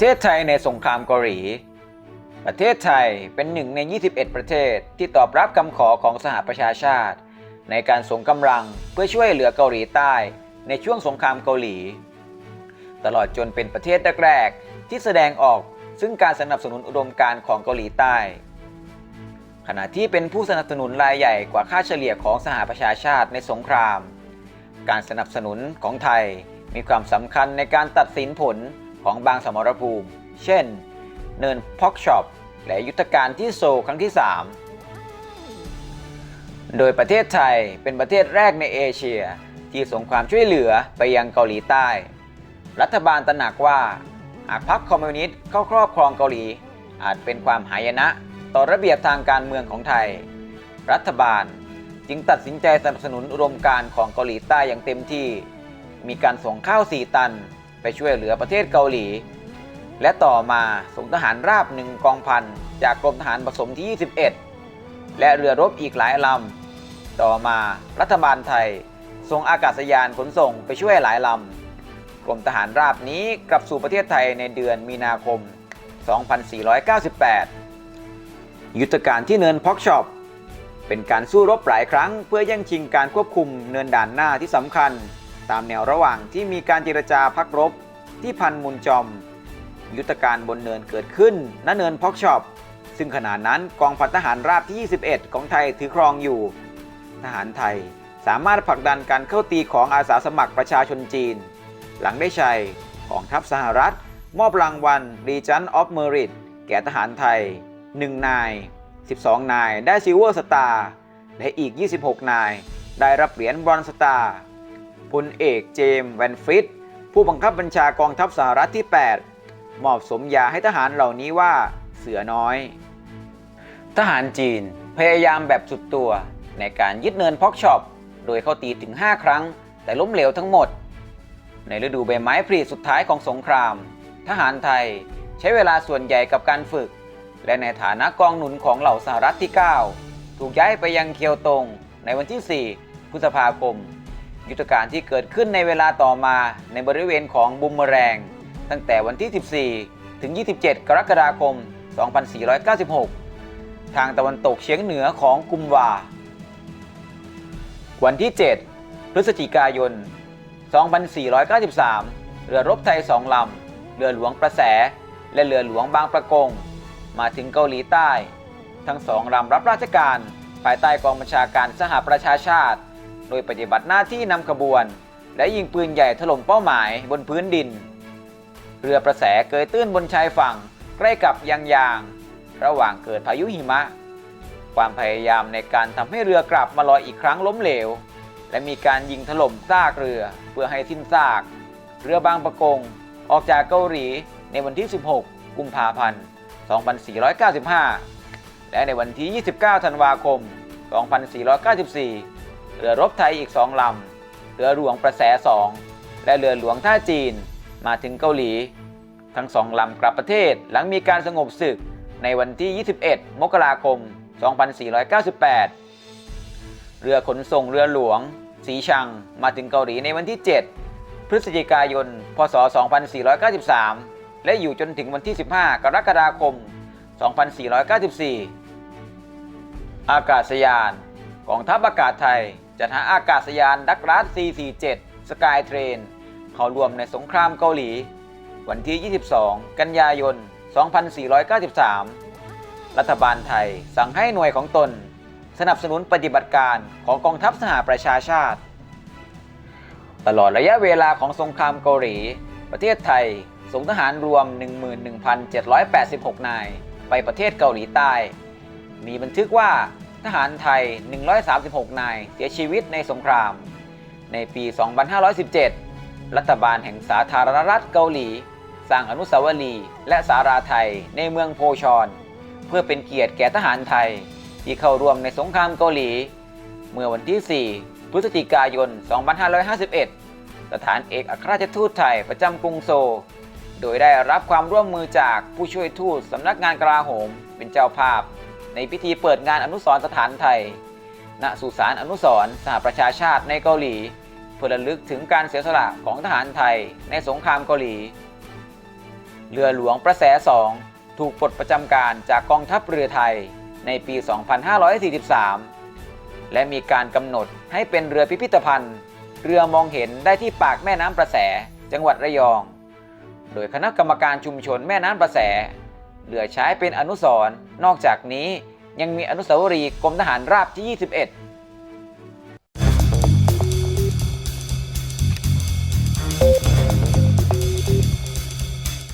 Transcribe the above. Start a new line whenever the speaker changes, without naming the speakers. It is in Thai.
ประเทศไทยในสงครามเกาหลี ประเทศไทยเป็นหนึ่งใน 21 ประเทศที่ตอบรับคำขอของสหประชาชาติ ในการส่งกำลังเพื่อช่วยเหลือเกาหลีใต้ ในช่วงสงครามเกาหลี ตลอดจนเป็นประเทศแรกๆที่แสดงออกซึ่งการสนับสนุนอุดมการณ์ของเกาหลีใต้ ขณะที่เป็นผู้สนับสนุนรายใหญ่กว่าค่าเฉลี่ยของสหประชาชาติในสงคราม การสนับสนุนของไทยมีความสำคัญในการตัดสินผล ของบางสมรภูมิ เช่น เนินพอกช็อปและยุทธการที่โซครั้งที่ 3 โดยประเทศไทยเป็นประเทศแรกในเอเชีย ที่ส่งความช่วยเหลือไปยังเกาหลีใต้ รัฐบาลตระหนักว่าหากพรรคคอมมิวนิสต์เข้าครอบครองเกาหลี อาจเป็นความหายนะต่อระเบียบทางการเมืองของไทย รัฐบาลจึงตัดสินใจสนับสนุนอุดมการณ์ของเกาหลีใต้อย่างเต็มที่ มีการส่งข้าว 4 ตัน ไปช่วยเหลือประเทศเกาหลี และต่อมาส่งทหารราบหนึ่งกองพันจากกรมทหารผสมที่ 21 และเรือรบอีกหลายลำ ต่อมารัฐบาลไทยส่งอากาศยานขนส่งไปช่วยหลายลำ กรมทหารราบนี้กลับสู่ประเทศไทยในเดือนมีนาคม 2498 ยุทธการที่เนินพ็อกช็อปเป็นการสู้รบหลายครั้งเพื่อแย่งชิงการควบคุมเนินด่านหน้าที่สำคัญ ตามแนวระหว่างที่มีการเจรจาพักรบที่พันมุนจอม ยุทธการบนเนินเกิดขึ้นณเนินพอกช็อปซึ่งขณะนั้นกองพันทหารราบที่ 21 ของไทยถือครองอยู่ ทหารไทยสามารถผลักดันการเข้าตีของอาสาสมัครประชาชนจีน หลังได้ชัยของทัพสหรัฐ มอบรางวัล Legion of Merit แก่ทหารไทย 1 นาย 12 นายได้ซิลเวอร์สตาร์และอีก 26 นาย ได้รับเหรียญบรอนซ์สตาร์ พลเอกเจมส์แวนฟิตผู้บังคับบัญชากองทัพสหรัฐที่ 8 มอบสมญาให้ทหารเหล่านี้ว่าเสือน้อย ทหารจีนพยายามแบบสุดตัวในการยึดเนินพ็อกช็อป โดยเข้าตีถึง 5 ครั้ง แต่ล้มเหลวทั้งหมด ในฤดูใบไม้ผลิสุดท้ายของสงคราม ทหารไทยใช้เวลาส่วนใหญ่กับการฝึก และในฐานะกองหนุนของเหล่าสหรัฐที่ 9 ถูกย้ายไปยังเคียวตงในวันที่ 4 พฤษภาคม ยุทธการที่เกิดขึ้นในเวลาต่อมาในบริเวณของบุมเมแรง ตั้งแต่วันที่ 14 ถึง 27 กรกฎาคม 2496 ทางตะวันตกเฉียงเหนือของกุมวา วันที่ 7 พฤศจิกายน 2493 เรือรบไทยสองลำ เรือหลวงประแส และเรือหลวงบางประกง มาถึงเกาหลีใต้ ทั้งสองลำรับราชการ ภายใต้กองบัญชาการสหประชาชาติ โดยปฏิบัติหน้าที่นำขบวน และยิงปืนใหญ่ถล่มเป้าหมายบนพื้นดิน เรือประแสเกยตื้นบนชายฝั่ง ใกล้กับยางยาง ระหว่างเกิดพายุหิมะ ความพยายามในการทำให้เรือกลับมาลอยอีกครั้งล้มเหลว และมีการยิงถล่มซากเรือเพื่อให้สิ้นซาก เรือบางประกงออกจากเกาหลีในวันที่ 16 กุมภาพันธ์ 2495 และในวันที่ 29 ธันวาคม 2494 เรือรบไทยอีก2ลำ เรือหลวงประแส2และเรือหลวงท่าจีน มาถึงเกาหลี ทั้งสองลำกลับประเทศหลังมีการสงบศึกในวันที่ 21 มกราคม 2498 เรือขนส่งเรือหลวง สีชัง มาถึงเกาหลีในวันที่ 7 พฤศจิกายน พศ 2493 และอยู่จนถึงวันที่ 15 กรกฎาคม 2494 อากาศยาน กองทัพอากาศไทยจัดหาอากาศยานดักรัส C47 สกายเทรนเข้าร่วมในสงครามเกาหลี วันที่ 22 กันยายน 2493 รัฐบาลไทยสั่งให้หน่วยของตน สนับสนุนปฏิบัติการของกองทัพสหประชาชาติ ตลอดระยะเวลาของสงครามเกาหลี ประเทศไทยส่งทหารรวม 11,786 นาย ไปประเทศเกาหลีใต้ มีบันทึกว่า ทหารไทย 136 นายเสียชีวิตในสงคราม ในปี 2517 รัฐบาลแห่งสาธารณรัฐเกาหลี สร้างอนุสาวรีย์และสาราไทยในเมืองโพชอน เพื่อเป็นเกียรติแก่ทหารไทย ที่เข้าร่วมในสงครามเกาหลี เมื่อวันที่ 4 พฤศจิกายน 2551 สถานเอกอัครราชทูตไทยประจำกรุงโซลโดยได้รับความร่วมมือจากผู้ช่วยทูตสำนักงานกลาโหมเป็นเจ้าภาพ ในพิธีเปิดงานอนุสรสถานไทย ณ สุสานอนุสรสหประชาชาติในเกาหลี เพื่อระลึกถึงการเสียสละของทหารไทยในสงครามเกาหลี เรือหลวงประแสสองถูกปลดประจำการจากกองทัพเรือไทยในปี 2543 และมีการกำหนดให้เป็นเรือพิพิธภัณฑ์ เรือมองเห็นได้ที่ปากแม่น้ำประแส จังหวัดระยอง โดยคณะกรรมการชุมชนแม่น้ำประแส เหลือใช้เป็นอนุสรณ์นอกจากนี้ยังมีอนุสาวรีย์กรมทหารราบที่ 21